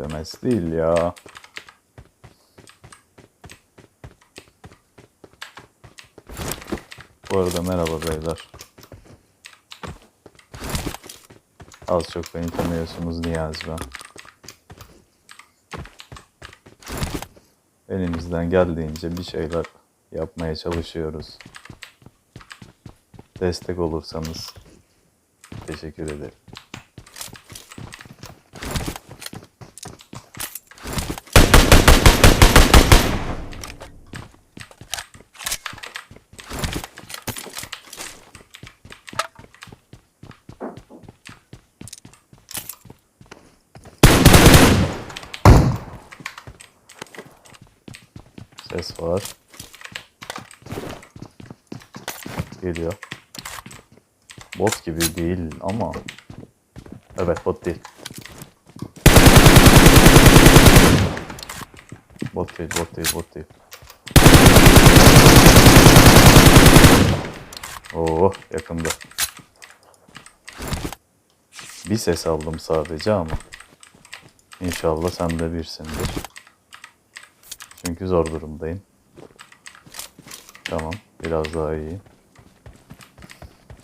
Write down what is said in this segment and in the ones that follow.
Çözemez değil ya. Bu arada merhaba beyler. Az çok beni tanıyorsunuz Niyazi ben. Elimizden geldiğince bir şeyler yapmaya çalışıyoruz. Destek olursanız teşekkür ederim. Ses var. Geliyor. Bot gibi değil ama Evet bot değil. Bot değil, bot değil, bot değil. Oo, yakında. Bir ses aldım sadece ama. İnşallah sen de birsindir. Çünkü zor durumdayım. Tamam, biraz daha iyi.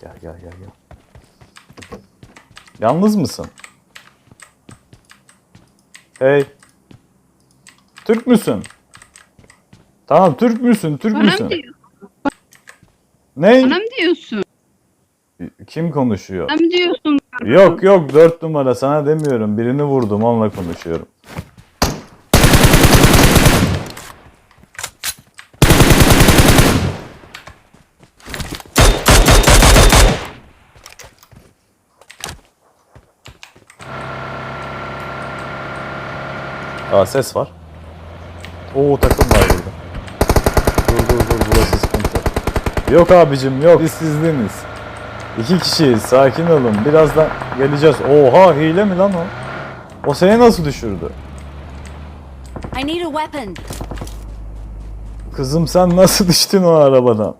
Gel gel gel gel. Yalnız mısın? Hey. Türk müsün? Tamam Türk müsün? Türk Bana mı, müsün? diyor, Ne? bana mı diyorsun? Kim konuşuyor? Bana mı diyorsun? Yok yok dört numara sana demiyorum. Birini vurdum onunla konuşuyorum. Aa ses var. Oo takım var burada. Dur dur dur burası sıkıntı. Yok abicim yok biz sizdiniz. İki kişiyiz sakin olun birazdan geleceğiz. Oha hile mi lan o? O seni nasıl düşürdü? I need a weapon. Kızım sen nasıl düştün o arabadan?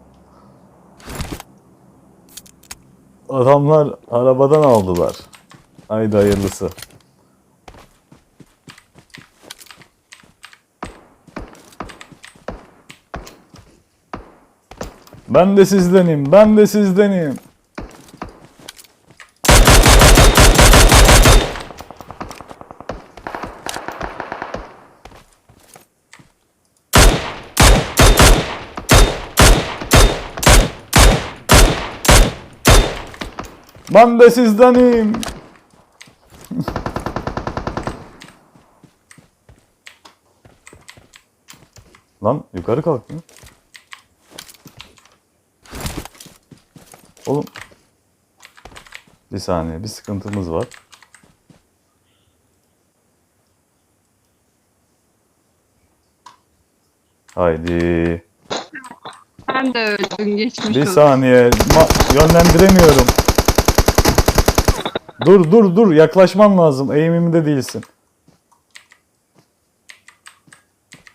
Adamlar arabadan aldılar. Haydi hayırlısı. Ben de sizdenim, ben de sizdenim. Ben de sizdenim. Lan yukarı kalkmıyor. Bir saniye bir sıkıntımız var. Haydi. Ben de öldüm geçmiş Bir olsun. saniye. Ma- yönlendiremiyorum. Dur dur dur. Yaklaşman lazım. Eğimimde değilsin.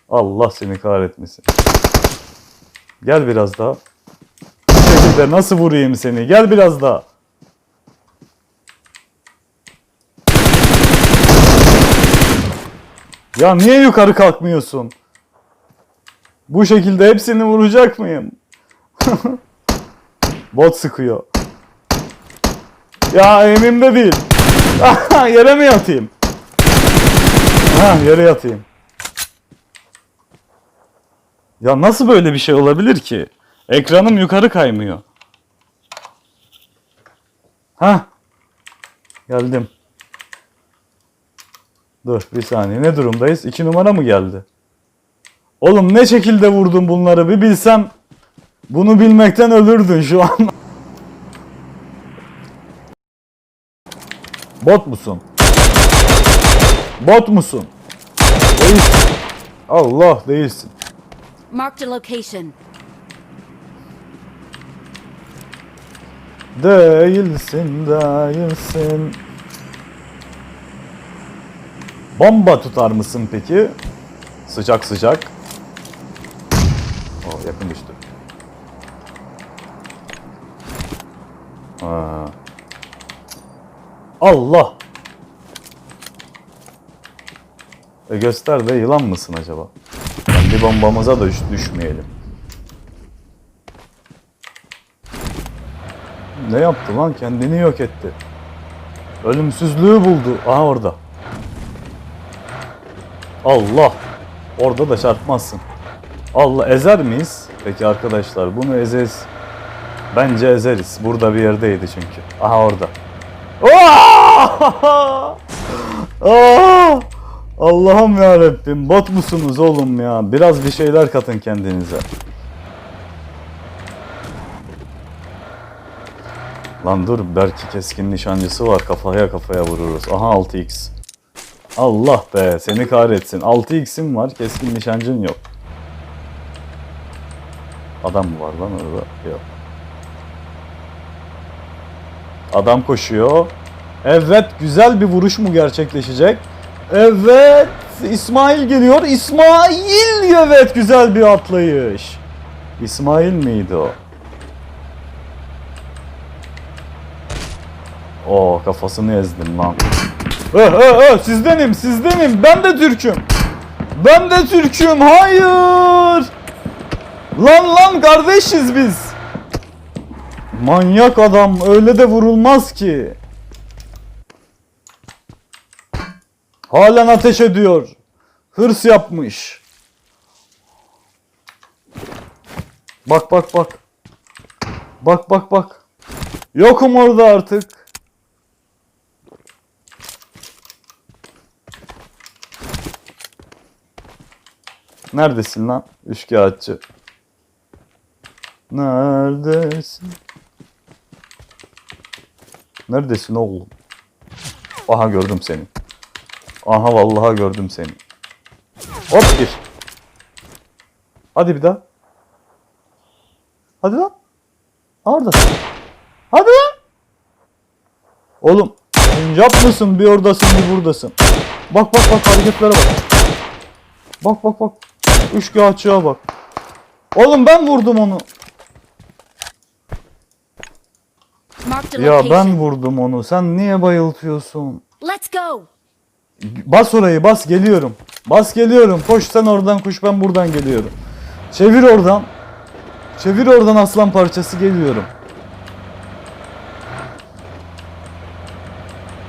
Allah seni kahretmesin. Gel biraz daha. Bu şekilde nasıl vurayım seni? Gel biraz daha. Ya niye yukarı kalkmıyorsun? Bu şekilde hepsini vuracak mıyım? Bot sıkıyor. Ya elimde değil. yere mi yatayım? Ha yere yatayım. Ya nasıl böyle bir şey olabilir ki? Ekranım yukarı kaymıyor. Ha? Geldim. Dur bir saniye ne durumdayız? İki numara mı geldi? Oğlum ne şekilde vurdun bunları bir bilsem bunu bilmekten ölürdün şu an. Bot musun? Bot musun? Değilsin. Allah değilsin. Marked a location. Değilsin, değilsin. Bomba tutar mısın peki? Sıcak sıcak. O yakın düştü. Ha. Allah. E göster de yılan mısın acaba? Kendi bombamıza da düş- düşmeyelim. Ne yaptı lan? Kendini yok etti. Ölümsüzlüğü buldu. Aha orada. Allah. Orada da çarpmazsın. Allah ezer miyiz? Peki arkadaşlar bunu ezeriz. Bence ezeriz. Burada bir yerdeydi çünkü. Aha orada. Allah'ım ya Rabbim bot musunuz oğlum ya? Biraz bir şeyler katın kendinize. Lan dur belki keskin nişancısı var kafaya kafaya vururuz. Aha 6x. Allah be seni kahretsin. 6x'im var keskin nişancın yok. Adam mı var lan orada? Yok. Adam koşuyor. Evet güzel bir vuruş mu gerçekleşecek? Evet İsmail geliyor. İsmail evet güzel bir atlayış. İsmail miydi o? Oo kafasını ezdim lan. Sizdenim sizdenim ben de Türk'üm. Ben de Türk'üm hayır. Lan lan kardeşiz biz. Manyak adam öyle de vurulmaz ki. Halen ateş ediyor. Hırs yapmış. Bak bak bak. Bak bak bak. Yokum orada artık. Neredesin lan? Üçkağıtçı. Neredesin? Neredesin oğlum? Aha gördüm seni. Aha vallahi gördüm seni. Hop bir. Hadi bir daha. Hadi lan. Orada. Hadi lan. Oğlum. Sincap mısın? Bir oradasın bir buradasın. Bak bak bak hareketlere bak. Bak bak bak. Üçkağıtçıya bak. Oğlum ben vurdum onu. Ya ben vurdum onu. Sen niye bayıltıyorsun? Let's go. Bas orayı bas geliyorum. Bas geliyorum. Koş sen oradan koş ben buradan geliyorum. Çevir oradan. Çevir oradan aslan parçası geliyorum.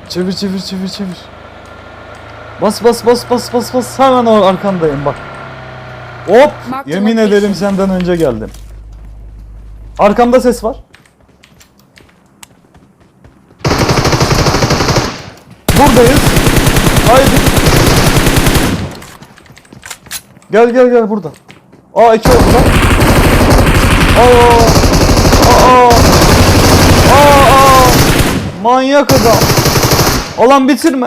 Çevir çevir çevir çevir. Bas bas bas bas bas bas hemen arkandayım bak. Hop yemin ederim senden önce geldim. Arkamda ses var. Buradayız. Haydi. Gel gel gel burada. Aa iki oldu lan. Aa. Aa. Aa. Aa. Manyak adam. Olan bitirme.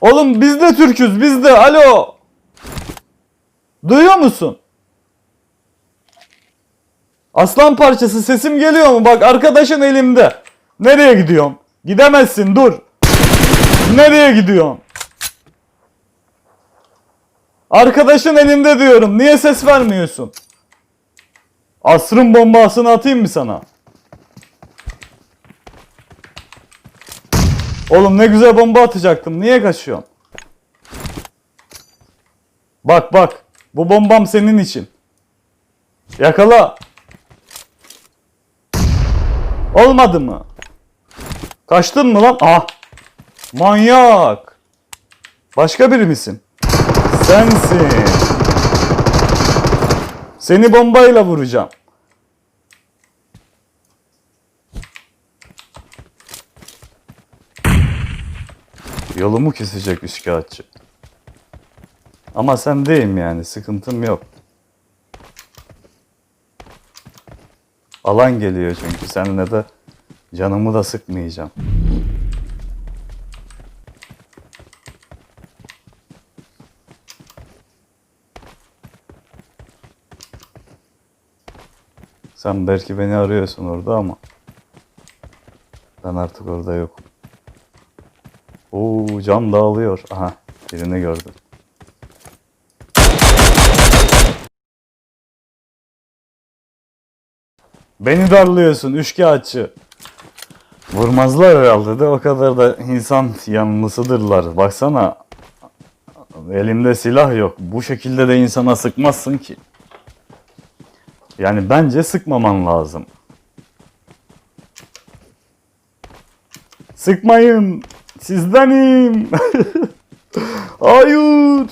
Oğlum biz de Türk'üz biz de. Alo. Duyuyor musun? Aslan parçası sesim geliyor mu? Bak arkadaşın elimde. Nereye gidiyorsun? Gidemezsin dur. Nereye gidiyorsun? Arkadaşın elinde diyorum. Niye ses vermiyorsun? Asrın bombasını atayım mı sana? Oğlum ne güzel bomba atacaktım. Niye kaçıyorsun? Bak bak. Bu bombam senin için. Yakala. Olmadı mı? Kaçtın mı lan? Ah. Manyak. Başka biri misin? Sensin. Seni bombayla vuracağım. Yolumu kesecek üçkağıtçı. Ama sen değilim yani sıkıntım yok. Alan geliyor çünkü seninle de canımı da sıkmayacağım. Sen belki beni arıyorsun orada ama ben artık orada yokum. Oo cam dağılıyor. Aha birini gördüm. Beni darlıyorsun üçkağıtçı. Vurmazlar herhalde de o kadar da insan yanlısıdırlar. Baksana Elimde silah yok. Bu şekilde de insana sıkmazsın ki. Yani bence sıkmaman lazım. Sıkmayın. Sizdenim. Hayır.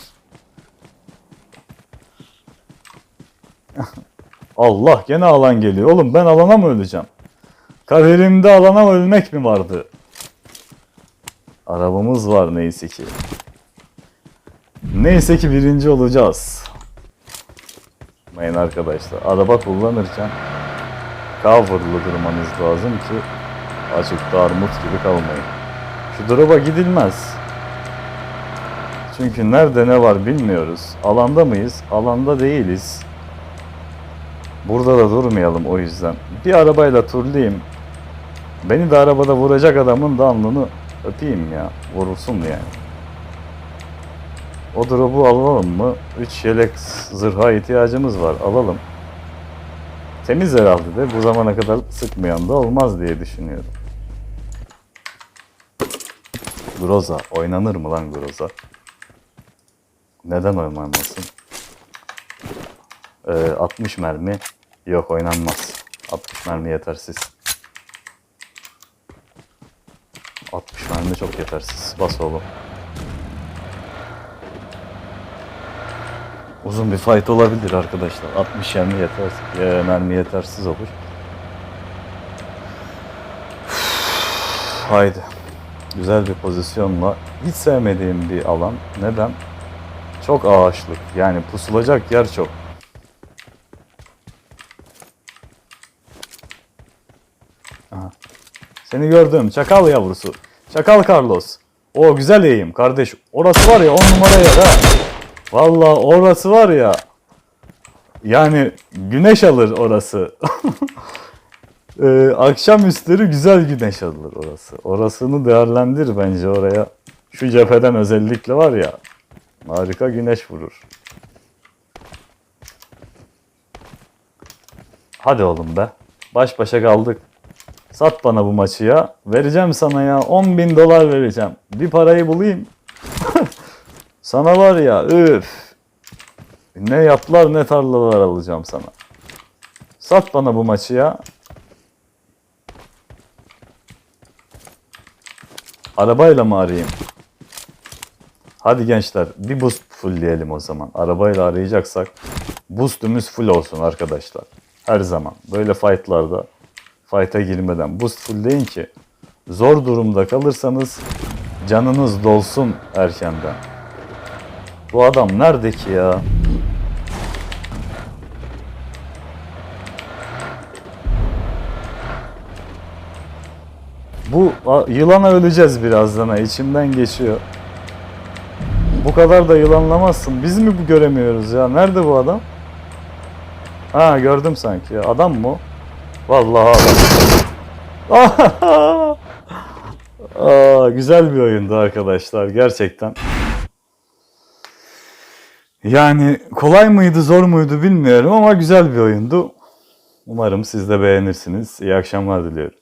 Allah gene alan geliyor. Oğlum ben alana mı öleceğim? Kaderimde alana ölmek mi vardı? Arabamız var neyse ki. Neyse ki birinci olacağız. Mayın arkadaşlar. Araba kullanırken coverlı durmanız lazım ki açıkta armut gibi kalmayın. Şu drop'a gidilmez. Çünkü nerede ne var bilmiyoruz. Alanda mıyız? Alanda değiliz. Burada da durmayalım o yüzden. Bir arabayla turlayayım. Beni de arabada vuracak adamın da alnını öpeyim ya. Vurulsun yani. O drop'u alalım mı? 3 yelek zırha ihtiyacımız var. Alalım. Temiz herhalde de bu zamana kadar sıkmayan da olmaz diye düşünüyorum. Groza. Oynanır mı lan Groza? Neden oynanmasın? Ee, 60 mermi. Yok oynanmaz. 60 mermi yetersiz. 60 mermi çok yetersiz. Bas oğlum. Uzun bir fight olabilir arkadaşlar. 60 mermi yetersiz, e, mermi yetersiz olur. Haydi. Güzel bir pozisyonla. Hiç sevmediğim bir alan. Neden? Çok ağaçlık. Yani pusulacak yer çok. Seni gördüm. Çakal yavrusu. Çakal Carlos. O güzel eğim kardeş. Orası var ya on numara yer ha. Valla orası var ya. Yani güneş alır orası. Ee, akşam üstleri güzel güneş alır orası. Orasını değerlendir bence oraya. Şu cepheden özellikle var ya. Harika güneş vurur. Hadi oğlum be. Baş başa kaldık. Sat bana bu maçı ya. Vereceğim sana ya. 10 bin dolar vereceğim. Bir parayı bulayım. sana var ya üf. Ne yatlar ne tarlalar alacağım sana. Sat bana bu maçı ya. Arabayla mı arayayım? Hadi gençler bir boost fullleyelim o zaman. Arabayla arayacaksak boost'umuz full olsun arkadaşlar. Her zaman. Böyle fight'larda fight'a girmeden boost fullleyin ki zor durumda kalırsanız canınız dolsun erkenden. Bu adam nerede ki ya? Bu yılana öleceğiz birazdan ha. içimden geçiyor. Bu kadar da yılanlamazsın. Biz mi bu göremiyoruz ya? Nerede bu adam? Ha gördüm sanki. Adam mı? o? Vallahi adam. Aa, güzel bir oyundu arkadaşlar gerçekten. Yani kolay mıydı zor muydu bilmiyorum ama güzel bir oyundu. Umarım siz de beğenirsiniz. İyi akşamlar diliyorum.